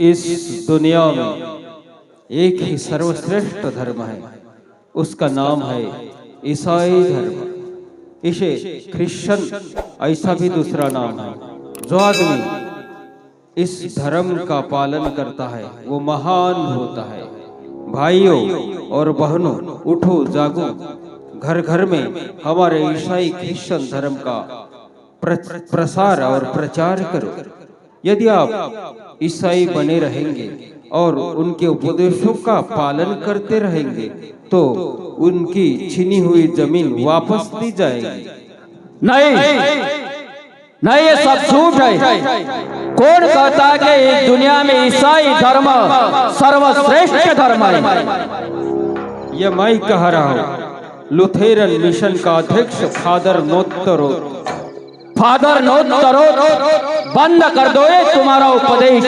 इस दुनिया में एक ही सर्वश्रेष्ठ धर्म है। उसका नाम है ईसाई धर्म। इसे क्रिश्चियन ऐसा भी दूसरा नाम है। जो आदमी इस धर्म का पालन करता है, वो महान होता है। भाइयों और बहनों, उठो, जागो। घर घर में हमारे ईसाई क्रिश्चियन धर्म का प्र- प्रसार और प्रचार करो। यदि आप ईसाई बने रहेंगे और उनके उपदेशों का पालन करते रहेंगे तो उनकी छिनी हुई ज़मीन वापस दी जाएगी। नहीं नहीं ये सब झूठ है। कौन कहता है कि इस दुनिया में ईसाई धर्म सर्वश्रेष्ठ धर्म है? यह मैं कह रहा हूँ लुथेरन मिशन का अध्यक्ष फादर नोत्तरो फादर नो तरो बंद कर दो ये तुम्हारा उपदेश।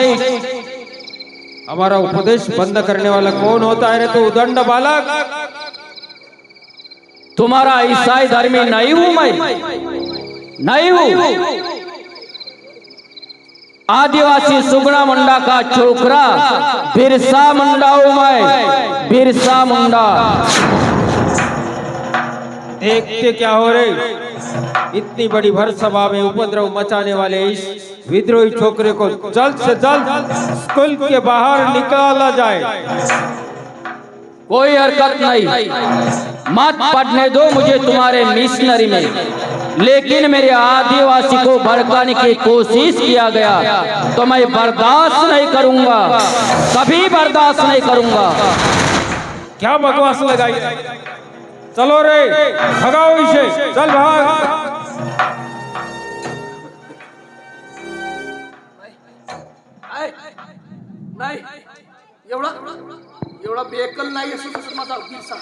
हमारा उपदेश बंद करने वाला कौन होता है रे तो उदंड बालक? तुम्हारा ईसाई धर्मी नहीं हूँ मैं। नहीं हूँ। आदिवासी सुगना मुंडा का छोकरा बिरसा मुंडा हूँ मैं। बिरसा मुंडा। देखते क्या हो रहे? इतनी बड़ी भर सभा में उपद्रव मचाने वाले इस विद्रोही छोकरे को जल्द से जल्द स्कूल के बाहर निकाला जाए। कोई हरकत नहीं। मत पढ़ने दो मुझे तुम्हारे मिशनरी में। लेकिन मेरे आदिवासी को भड़काने की कोशिश किया गया तो मैं बर्दाश्त नहीं करूँगा। कभी बर्दाश्त नहीं करूँगा। क्या बकवास लगाई? चलो रे भगाओ इसे। चल भाग। नाही एवढा एवढा बेकल नाही असं तसं माझा बिरसा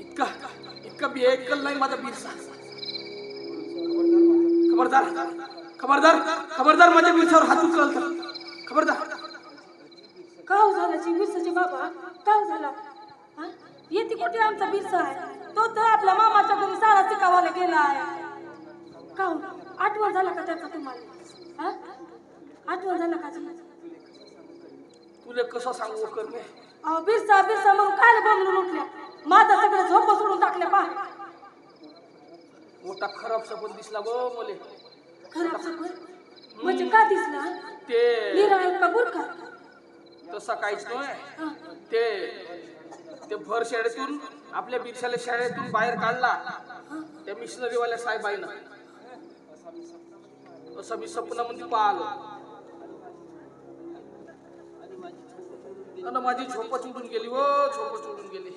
इतका इतका बेकल नाही माझा बिरसा खबरदार खबरदार खबरदार माझ्या बिरसावर हात उचलाल तर खबरदार काव झाला? जी बिरसाचे बाबा? काव झाला? हा? येते कुठे आमचा बिरसा आहे तो तर आपल्या मामाच्या घरी सारा शिकावायला गेला आहे. काव आठवण झाला का त्याचा तुम्हाला? हा? आठवण झाला का? तुला कसं सांगू कर मी अहो बिरसा बिरसा म्हणून काय बंगलून उठल्या माझा सगळं झोप सोडून टाकल्या पा मोठा खराब सपन दिसला गो मले. खराब सगळं म्हणजे का दिसला? ते निराळ का बुरखा? तसा काहीच नाही हा. ते ते भर शाळेतून आपल्या बिरशाला शाळेतून बाहेर काढला. त्या मिशनरीवाल्या साहेबाईनं. असं मी स्वप्नामध्ये पाहिलं. आणि माझी झोपच उडून गेली व झोपच उडून गेली.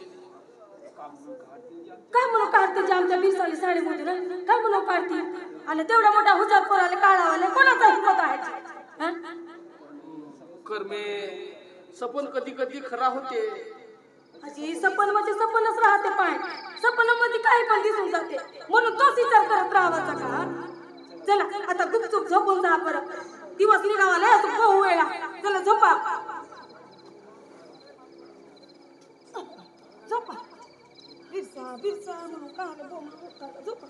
काय म्हणून काढते जे आमच्या बिरसाली साडीमध्ये ना काय म्हणून काढते? आणि तेवढ्या मोठ्या हुजार पोराले काढावाले कोणाचा हिंमत आहे? हा? कर्मे सपन कधी कधी खरा होते. अशी सपन म्हणजे सपनच राहते पाय. सपनामध्ये काही पण दिसून जाते. म्हणून तोच विचार करत राहावाचा का? चला आता गुपचूप झोपून जा परत. दिवस निघावाला असं बहु वेळा. चला झोपा. झोपा. बिरसा बिरसा म्हणून झोपा.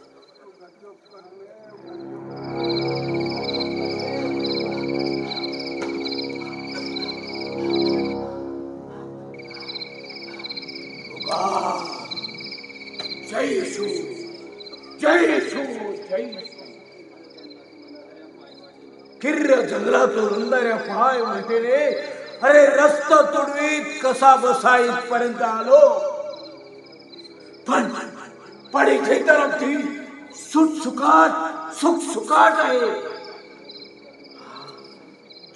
जय येशू जय येशू जय किर्र जंगलातून रुंदाऱ्या पाय वाटेने अरे रस्ता तुडवीत कसा बसा इथपर्यंत आलो पण पण इथे तर अगदी सुटसुकाट सुखसुकाट सुख सुखाट आहे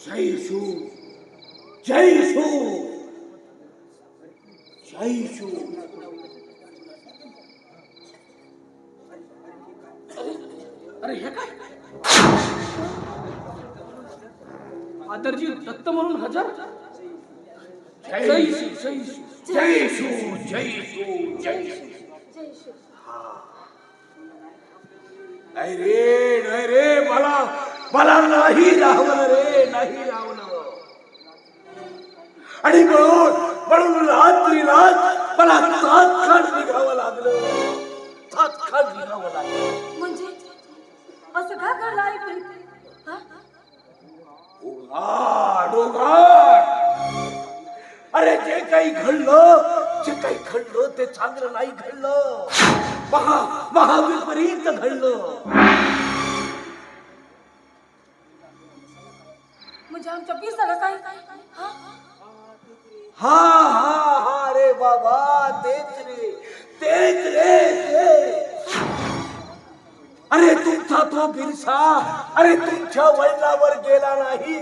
जय येशू जय येशू जय येशू अरे हे काय? आदरजी दत्त म्हणून हजर? जय येशू, जय येशू. जय येशू जय येशू जय येशू जय श्री नाही रे नाही रे मला मला नाही राहवलं रे नाही राहवलं आणि म्हणून म्हणून रात्री रात मला तात्काळ निघावं लागलं. तात्काळ निघावं लागलं. म्हणजे? असं का घडलं हा? हा डोंगर अरे जे काही घडलं जे काही घडलं ते चांगलं नाही घडलं. महा महाविपरीत घडलं. म्हणजे आमच्या बिरसाला काय हा? हा हा हा रे बाबा तेच रे तेच रे ते अरे तुमचा तो बिरसा अरे तुमच्या वडिलावर गेला नाही.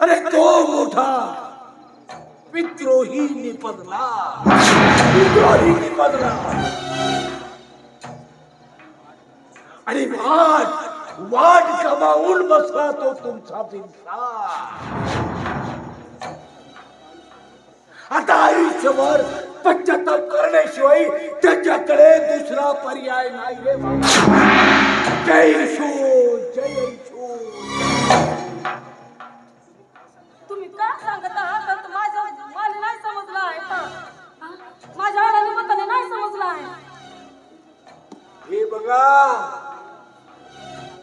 अरे तो मोठा विद्रोही निपदला. विद्रोही निपदला. अरे वाट वाट कमावून बसला तो तुमचा बिरसा आता आयुष्यभर पश्चाताप करण्याशिवाय त्याच्याकडे दुसरा पर्याय नाही रे जय यशू जय यशू. तुम्ही काय सांगत आहात? माझ्या मला नाही समजलं आहे? हा? माझ्या मताने नाही समजलं आहे. हे बघा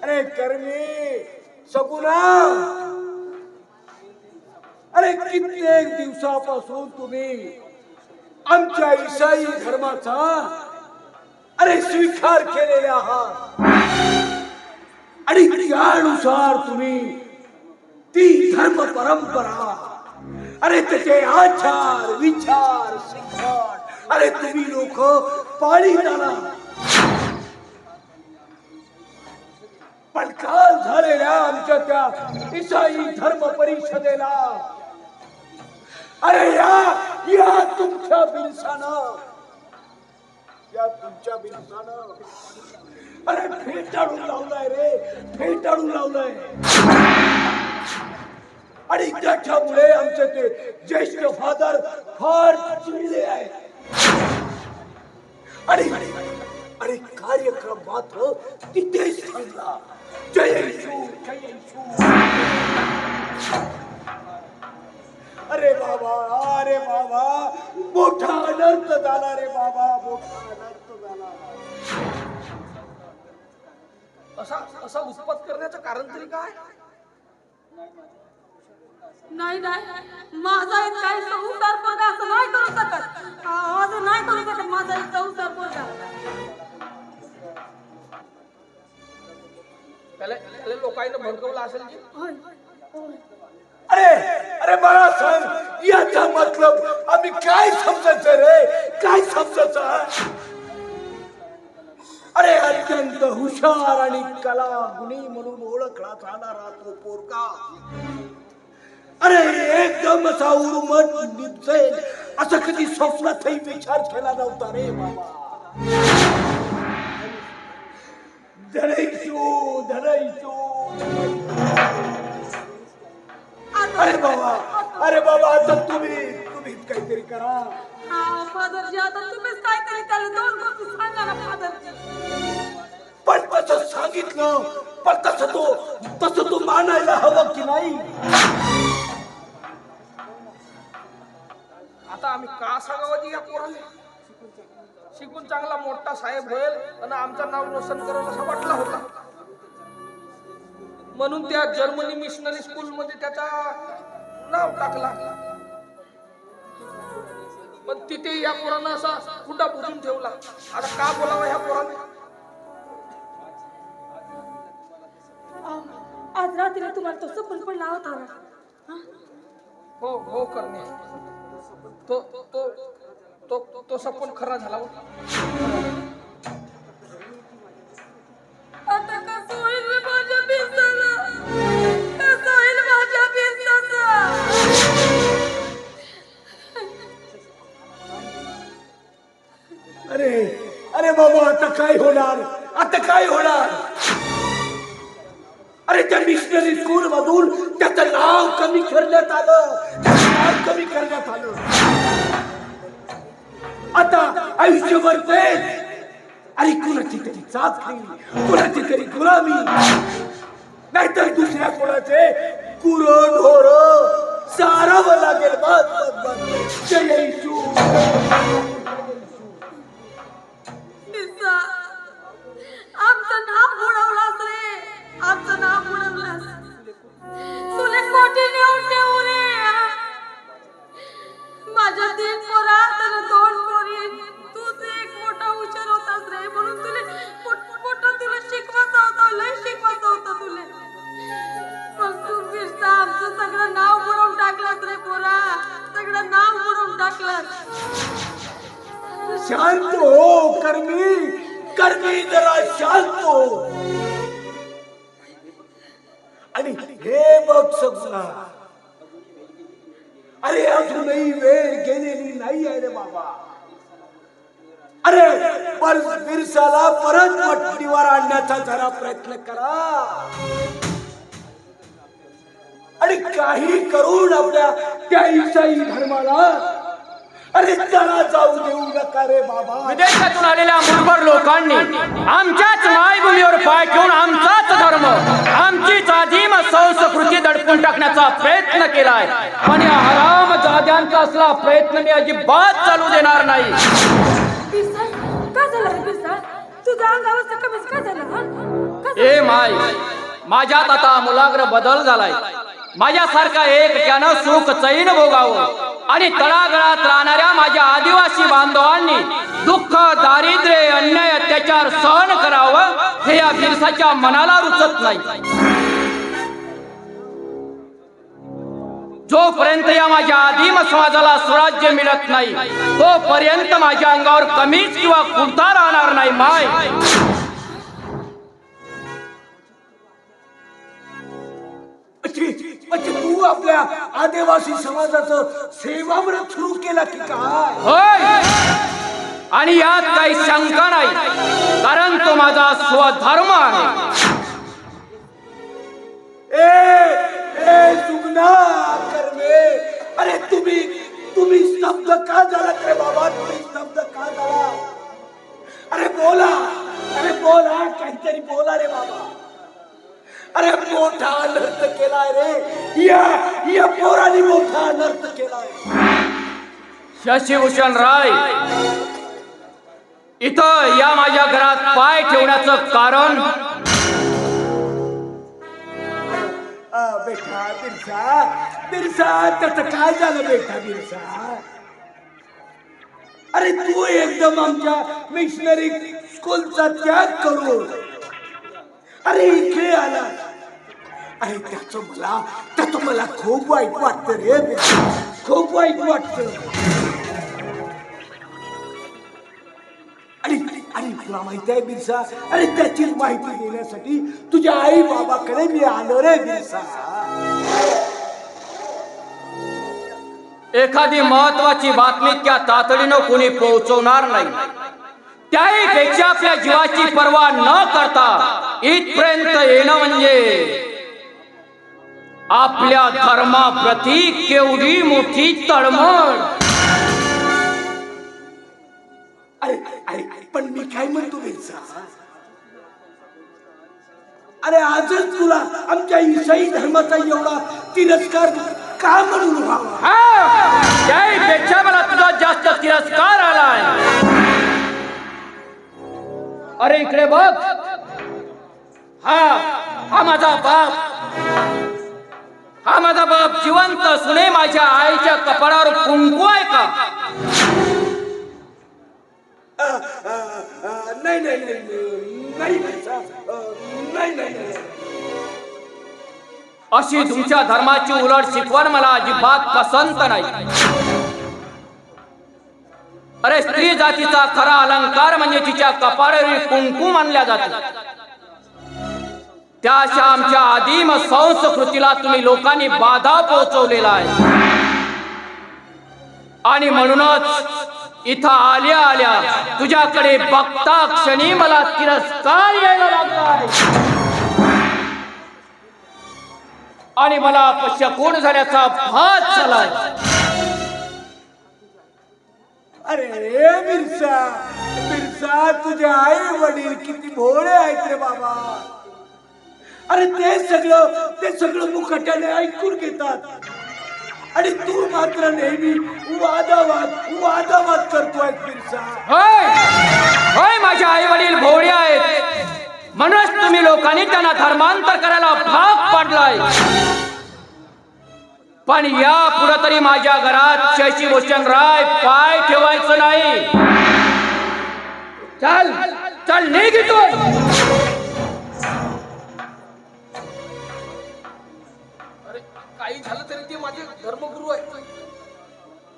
अरे कर्मी सगुना अरे कित्येक दिवसापासून तुम्ही आमच्या ईसाई धर्माचा अरे स्वीकार केलेले आहात. आणि त्यानुसार तुम्ही ती धर्म परंपरा अरे त्याचे आचार विचार शिक्षण अरे तुम्ही लोक पाळीत आला पण काल झालेल्या आमच्या त्या ईसाई धर्म परिषदेला. अरे या या तुमच्या बिरसानं या तुमच्या बिनसान. अरे फेटाळून लावलाय रे फेटाळून लावलाय. आणि त्याच्यामुळे आमचे ते ज्येष्ठ फादर फार चिडले आहेत. आणि आणि कार्यक्रम मात्र तिथेच थांबला. जय अरे बाबा अरे बाबा मोठा अनर्थ झाला रे बाबा मोठा अनर्थ झाला. असा असा उत्पात करण्याचं कारण तरी काय? नाही नाही. माझा काही संसार पोरगा असं नाही करू शकत. आज असं नाही करू शकत. माझा एक संसार पोरगा. लोकांना भडकवलं असेल की? अरे अरे मला सांग याचा मतलब आम्ही काय समजायचं रे? काय समजायचं? अरे अत्यंत हुशार आणि कला गुणी म्हणून ओळखला जाणारा तो पोरगा. अरे एकदम असा उर्मट निपसेल असं कधी स्वप्नातही विचार केला नव्हता रे बाबा. धरायचो धरायचो. अरे बाबा अरे बाबा आता तुम्ही तुम्ही काहीतरी करा. हा फादरजी आता तुम्हीच काहीतरी त्याला दोन गोष्टी सांगा ना फादरजी. पण तसं सांगितलं पण तसं तो तसं तो मानायला हवं की नाही? आता आम्ही का सांगावं या पोराला? शिकून चांगला मोठा साहेब होईल आणि आमचं नाव रोशन करेल असा वाटला होता. म्हणून त्या जर्मनी मिशनरी स्कूल मध्ये त्याचा नाव टाकला. पण तिथे या पोरानं असा कुठा बुजून ठेवला. आता का बोलावं ह्या पोराने? आज रात्री तुम्हाला तो सपन होता. ना हा? हो हो करणे. तो तो तो तो तो सपन खरा झाला होता अरे अरे बाबा आता काय होणार? आता काय होणार? अरे त्या मिशनरी स्कूल मधून त्याचं नाव कमी करण्यात आलं. त्याचं नाव कमी करण्यात आलं. आता आयुष्यभर ते अरे कुणाची तरी चाचणी कुणाची तरी गुलामी. नाहीतर दुसऱ्या कोणाचे कुर ढोर सारावं लागेल. बस बस बस. जय काही करून आपल्या त्या इसाई धर्माला. अरे त्याला जाऊ देऊ नका रे बाबा. विदेशातून आलेल्या मुठभर लोकांनी आमच्याच मायभूमीवर पाय ठेवून आमचाच धर्म आमचीच आदिम संस्कृती दडपून टाकण्याचा प्रयत्न केलाय. पण या हराम जाद्यांचा असला प्रयत्न मी अजिबात चालू देणार नाही. का झालं तुझा कमीच हा? का झालं? ए माय माझ्यात आता मुलाग्र बदल झालाय. माझ्यासारखा एक त्यानं सुख चैन भोगावं. आणि तळागळात राहणाऱ्या माझ्या आदिवासी बांधवांनी दुःख दारिद्र्य अन्याय अत्याचार सहन करावं हे या बिरसाच्या मनाला रुचत नाही. जोपर्यंत या माझ्या आदिम समाजाला स्वराज्य मिळत नाही तोपर्यंत माझ्या अंगावर कमीच किंवा कुर्ता राहणार नाही माय. तू आपल्या आदिवासी समाजाचं सेवाव्रत सुरू केला की काय? होय. आणि यात काही शंका नाही कारण तो माझा स्वधर्म आहे. ए ए सुगना कर्मे. अरे तुम्ही तुम्ही स्तब्ध का झाला रे बाबा? तुम्ही स्तब्ध का झाला अरे बोला अरे बोला काहीतरी बोला रे बाबा. अरे मोठा अनर्थ केलाय रे. या या पोराने मोठा अनर्थ केलाय. शशिभूषण राय. इथं या माझ्या घरात पाय ठेवण्याचं कारण? आ, बेटा बिरसा बिरसा त्याचं काय झालं बेटा बिरसा? अरे तू एकदम आमच्या मिशनरी स्कूलचा त्याग करून अरे इकडे आला. अरे त्याच मला त्याच मला खूप वाईट वाटत रे. खूप वाईट वाटत. आणि तुला माहिती आहे बिरसा अरे त्याची माहिती देण्यासाठी तुझ्या आई बाबाकडे मी आलो रे बिरसा. एखादी महत्वाची बातमी त्या तातडीनं कोणी पोहोचवणार नाही. त्याही पेक्षा आपल्या जीवाची पर्वा न करता इथपर्यंत येणं म्हणजे आपल्या धर्माप्रती केवढी मोठी तळमळ. अरे अरे पण मी काय म्हणतो अरे आजच तुला आमच्या इसाई धर्माचा एवढा तिरस्कार का म्हणून व्हावा? हा, मला तुझा जास्त तिरस्कार आलाय. अरे इकडे बघ. हा हा माझा बाप. हा माझा बाप जिवंत सुने माझ्या आईच्या कपाळावर कुंकू आहे का? नाही नाही नाही नाही बिरसा अ, नाही नाही नाही. अशी तुमच्या धर्माची उलट शिकवण मला अजिबात पसंत नाही. अरे स्त्री जातीचा खरा अलंकार म्हणजे तिच्या कपाळावरील कुंकू मानल्या जाते. त्या अशा आमच्या आदिम संस्कृतीला तुम्ही लोकांनी बाधा पोहोचवलेला आहे. आणि म्हणूनच इथं आल्या आल्या तुझ्याकडे बघता क्षणी मला तिरस्कार यायला लागला आहे. आणि मला अपशकून झाल्याचा भात झाला अरे मिरसा बिरसा बिरसा तुझे आई वडील किती भोळे आहेत रे बाबा. अरे ते सगळं ते सगळं मुखट्याने ऐकून घेतात. आणि तू मात्र नेहमी वादावाद वादावाद करतोय बिरसा. होय! होय माझे आई वडील भोवडे आहेत. म्हणूनच तुम्ही लोकांनी त्यांना धर्मांतर करायला भाग पाडलाय. पण या पुढे तरी माझ्या घरात शशीभूषण राय पाय ठेवायचं नाही. चल चल निघ काही झालं तरी ते माझे धर्मगुरू आहे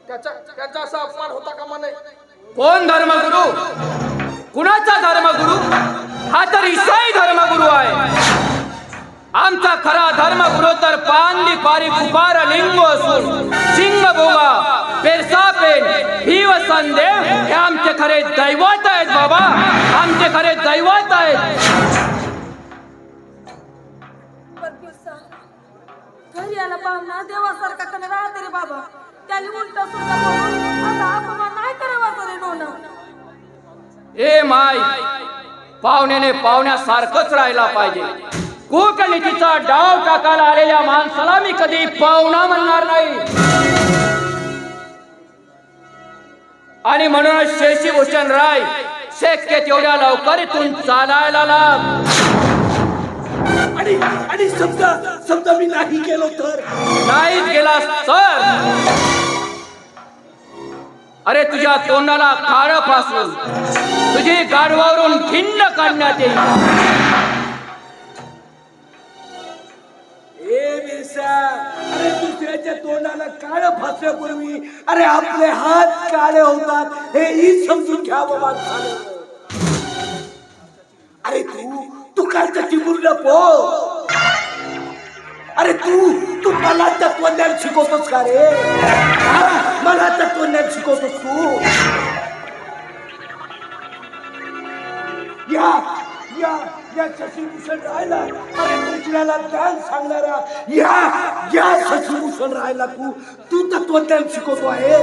त्याचा त्यांचा असा अपमान होता कामा नये. कोण धर्मगुरु? कुणाचा धर्मगुरू? हा तर ईसाई धर्मगुरू आहे. आमचा खरा धर्मगुरू तर पांडी पारी कुपार लिंग असून सिंग भोगा पेरसा पेन भीव संदेव हे आमचे खरे दैवत आहेत बाबा. आमचे खरे दैवत आहेत. घरी आला पाहुणा देवासारखा कमी राहते रे बाबा. त्याने उलटा सुद्धा आता अपमान नाही करावा रे नोना. ए माय पाहुण्याने पाहुण्यासारखंच राहायला पाहिजे. कूटनीतीचा डाव टाकायला आलेल्या माणसाला मी कधी पाहुणा म्हणणार नाही. आणि म्हणूनच शेषीभूषण राय शक्य तेवढ्या लवकर इथून चालायला लाग. आणि आणि समजा समजा मी नाही गेलो तर? नाहीच गेलास तर अरे तुझ्या तोंडाला काळ फासून तुझी गाडवावरून खिंड काढण्यात येईल. ए बिरसा अरे दुसऱ्याच्या तोंडाला काळ फासण्यापूर्वी अरे आपले हात काळे होतात हे ही समजून घ्यावं माणसानं अरे तू तू कालच्या चिमुरला पो अरे तू तू मला तत्वज्ञान शिकवतोस का रे? मला तत्वज्ञान शिकवतोस तू. या या या शशीभूषण राहिला अरे कृष्णाला ज्ञान सांगणारा. या या शशीभूषण राहिला तू. तू तत्वज्ञान शिकवतो आहे.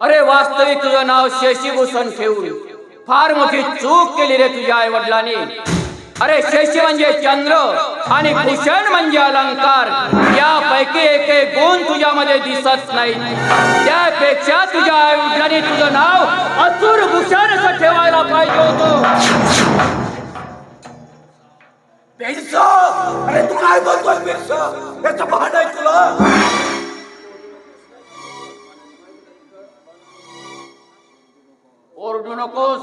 अरे वास्तविक तुझं नाव शशीभूषण ठेवून. फार मोठी चूक केली रे तुझ्या आई वडिलांनी अरे शशी म्हणजे चंद्र आणि भूषण म्हणजे अलंकार. यापैकी एक एक गुण तुझ्यामध्ये दिसत नाही त्यापेक्षा तुझ्या आई वडिलांनी तुझं नाव असुर भूषण असं ठेवायला पाहिजे होतं. अरे तू काय बोलतोय तुला? ओरडू नकोस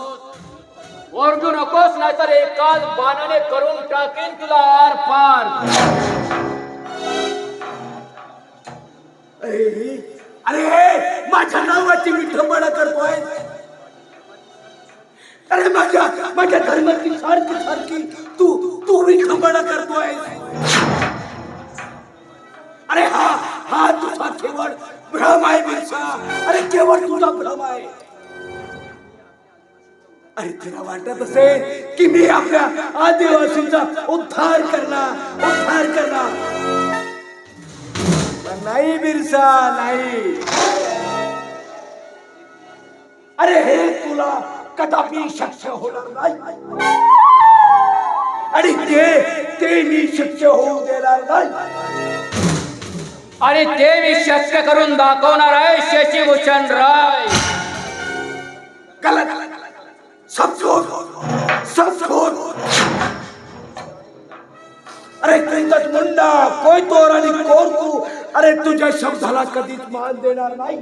ओरडू नकोस नाहीतर एकाच बाणाने करून टाकेन तुला आर पार अरे अरे माझ्या नावाची विठंबना करतोय. अरे माझ्या माझ्या धर्माची सारखी सारखी तू तू विठंबना करतोय. अरे हा हा तुझा केवळ भ्रम आहे अरे केवळ तुझा भ्रम आहे. अरे तुला वाटत असेल की मी आपल्या आदिवासींचा उद्धार करणार उद्धार करणार? नाही बिरसा नाही. अरे हे तुला कदापि शक्य होणार नाही. आणि ते ते मी शक्य होऊ देणार नाही. आणि ते मी शक्य करून दाखवणार आहे शशीभूषण राय. गलत सब झूठ सब झूठ अरे कैतच मुंडा कोय तोर आणि कोर तू। अरे तुझ्या शब्दाला कधीच मान देणार नाही।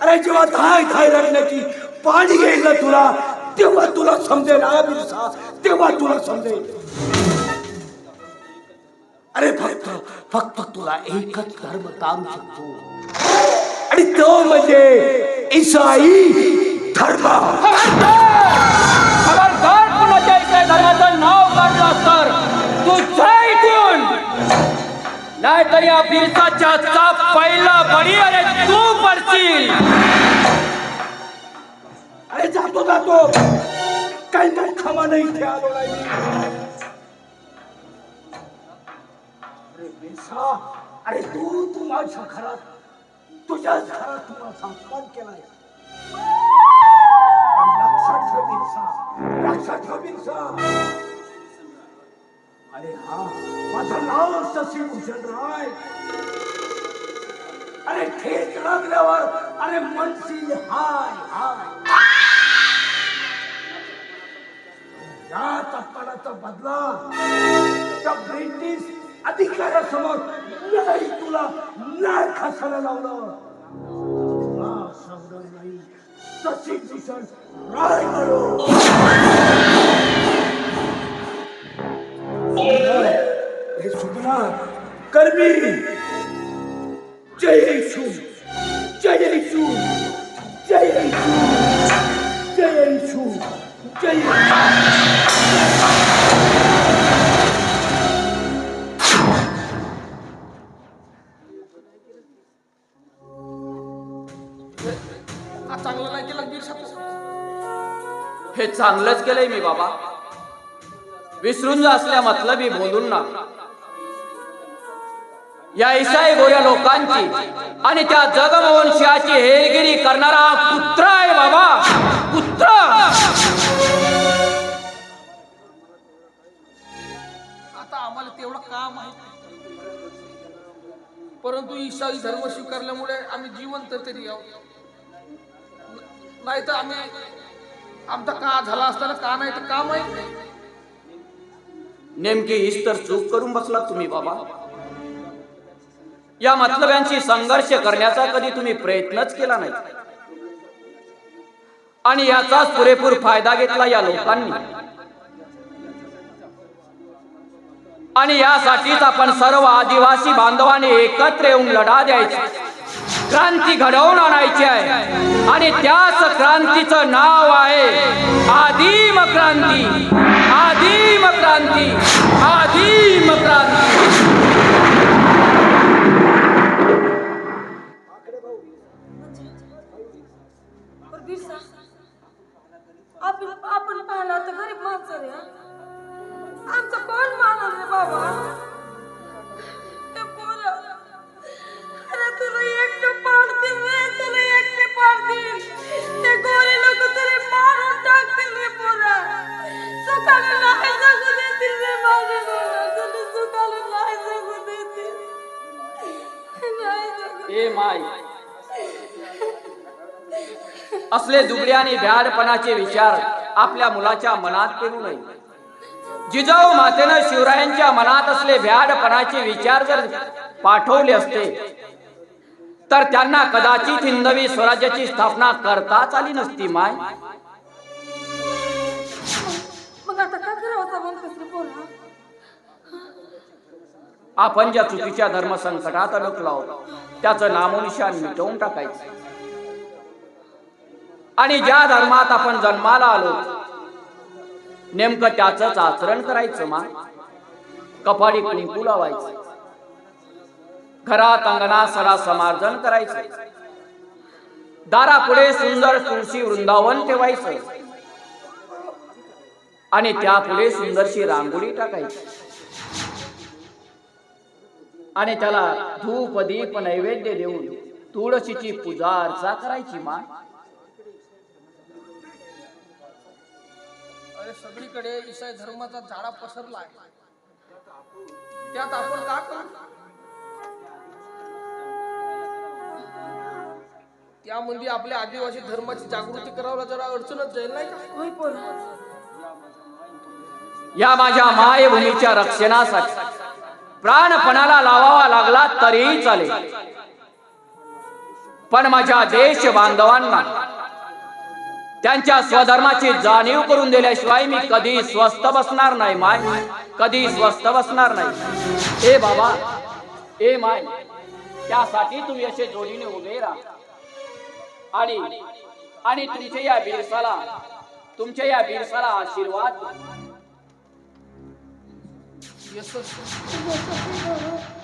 अरे जेव्हा धाय धाय रडण्याची पाणी येईल ना तुला तेव्हा तुला समजेल हा बिरसा तेव्हा तुला समजेल। अरे फक्त फक्त तुला एकच धर्म तारू शकतो। आणि तो म्हणजे ईसाई। धर्म खबरदार कुणाच्या इथे धर्माचं नाव काढलं तर तू जा इथून! नाहीतर या बिरसाच्या चाप पहिला बळी अरे तू पडशील! अरे जातो जातो. काही मुखामा नाही इथे आलो नाही. अरे बेसा अरे तू तू माझ्या घरात तुझ्याच घरात तू माझा अपमान केलाय. पण लक्षात ठेव बिरसा अरे हा माझं नाव शशीभूषण राय. अरे ठेच लागल्यावर अरे मनसी हाय हाय. या तत्पराचा बदला त्या ब्रिटिश अधिकाऱ्यासमोर नाही तुला नाही खसायला लावलं तुला नाही. सचिन भूषण हे सुपना कर्मी जय येशू जय येशू जय येशू जय येशू जय येशू हे चांगलंच केलंय मी बाबा. विसरून जा असल्या मतलबी बोलून ना. या ईसाई गोऱ्या लोकांची आणि त्या जगमवंशाची हेरगिरी करणारा पुत्र कुत्रा आहे बाबा. कुत्रा आता आम्हाला तेवढं काम आहे परंतु ईसाई धर्म स्वीकारल्यामुळे आम्ही जिवंत तरी आहोत. नाही तर आम्ही आमचा का झाला असताना का नाही तर का माहीत नाही. नेमकी हीच तर चूक करून बसला तुम्ही बाबा? या मतलब्यांशी संघर्ष करण्याचा कधी तुम्ही प्रयत्नच केला नाही. आणि याचाच पुरेपूर फायदा घेतला या लोकांनी. आणि यासाठीच आपण सर्व आदिवासी बांधवांनी एकत्र येऊन लढा द्यायचा. क्रांती घडवून आणायची आहे. आणि त्याच क्रांतीचं नाव आहे आदिम क्रांती. आदिम क्रांती. आदिम क्रांती. आपण पाहिला तर गरीब माणसं रे आमचं कोण मानल रे बाबा? ए माय. असले दुबळे आणि भ्याडपणाचे विचार आपल्या मुलाच्या मनात पेरू नये. जिजाऊ मातेनं शिवरायांच्या मनात असले भ्याडपणाचे विचार जर पाठवले असते तर त्यांना कदाचित हिंदवी स्वराज्याची स्थापना करताच आली नसती माय. मग आता करावं आपण ज्या चुकीच्या धर्म संकटात अडकलो आहोत त्याचं नामोनिशान मिटवून टाकायचं. आणि ज्या धर्मात आपण जन्माला आलो नेमकं त्याच आचरण करायचं मा कपाडी कुंकू लावायचं. घरात अंगणात सरा समार्जन करायचं. दारापुढे सुंदर तुळशी वृंदावन ठेवायचं. आणि त्यापुढे सुंदरशी रांगोळी टाकायची. आणि त्याला धूप दीप नैवेद्य देऊन तुळशीची पूजा अर्चा करायची मा सगळीकडे विषय धर्माचा झाडा पसरला त्यात आपण का त्यामध्ये आपल्या आदिवासी धर्माची जागृती करायला जरा अडचणच जाईल नाही का? होय पोरा या माझ्या मायभूमीच्या रक्षणासाठी प्राणपणाला लावावा लागला तरीही चालेल. पण माझ्या देश बांधवांना त्यांच्या स्वधर्माची जाणीव करून दिल्याशिवाय मी कधी स्वस्थ बसणार नाही माय. कधी स्वस्थ बसणार नाही. ए बाबा ए माय त्यासाठी तुम्ही असे जोडीने उभे राहा. आणि आणि तुमच्या या बिरसाला तुमच्या या बिरसाला आशीर्वाद द्या. यशस्वी